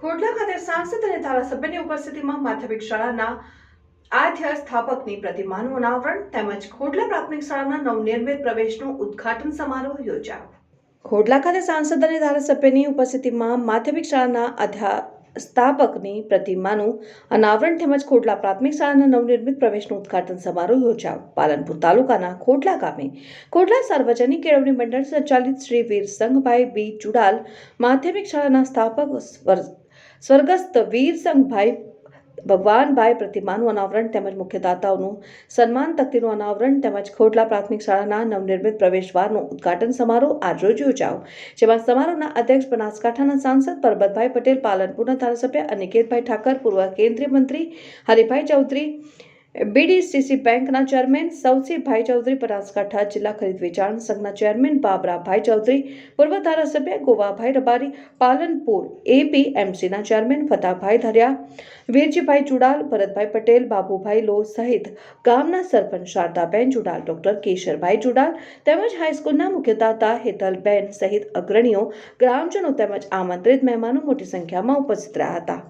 કોટલા ખાતે સાંસદ અને ધારાસભ્યની ઉપસ્થિતિમાં માધ્યમિક શાળાના આદ્ય સ્થાપકની પ્રતિમાનું અનાવરણ તેમજ ખોડલા પ્રાથમિક શાળાના નવનિર્મિત પ્રવેશનું ઉદ્ઘાટન સમારોહ યોજાયો. ખોડલા ખાતે સાંસદ અને ધારાસભ્યની ઉપસ્થિતિમાં માધ્યમિક શાળાના અધ્યા સ્થાપકની પ્રતિમાનું અનાવરણ તેમજ ખોડલા પ્રાથમિક શાળાના નવનિર્મિત પ્રવેશનું ઉદ્ઘાટન સમારોહ યોજાયો. પાલનપુર તાલુકાના ખોડલા ગામે ખોડલા સાર્વજનિક કેળવણી મંડળ સંચાલિત શ્રી વીર સંઘભાઈ બી ચુડાલ માધ્યમિક શાળાના સ્થાપક સ્વર્ગસ્થ વીરસંઘભાઈ ભગવાનભાઈ પ્રતિમાનું અનાવરણ તેમજ મુખ્ય દાતાઓનું સન્માન તકતીનું અનાવરણ તેમજ ખોડલા પ્રાથમિક શાળાના નવનિર્મિત પ્રવેશદ્વારનું ઉદઘાટન સમારોહ આજરોજ યોજાયો. જેમાં સમારોહના અધ્યક્ષ બનાસકાંઠાના સાંસદ પરબતભાઈ પટેલ, પાલનપુરના ધારાસભ્ય અનિકેતભાઈ ઠાકર, પૂર્વ કેન્દ્રીય મંત્રી હરિભાઈ ચૌધરી બીડીસીસી બેંકના ચેરમેન સૌસીભાઈ ચૌધરી બનાસકાંઠા જિલ્લા ખરીદ વેચાણ સંઘના ચેરમેન બાબરાભાઈ ચૌધરી પૂર્વ ધારાસભ્ય ગોવાભાઈ રબારી, પાલનપુર એપીએમસીના ચેરમેન ફતાભાઈ ધરિયા, વીરજીભાઈ ચુડાલ, ભરતભાઈ પટેલ, બાબુભાઈ લો સહિત ગામના સરપંચ શારદાબેન ચુડાલ, ડોક્ટર કેશરભાઈ ચુડાલ તેમજ હાઈસ્કૂલના મુખ્યદાતા હેતલબેન સહિત અગ્રણીઓ, ગ્રામજનો તેમજ આમંત્રિત મહેમાનો મોટી સંખ્યામાં ઉપસ્થિત રહ્યા હતા.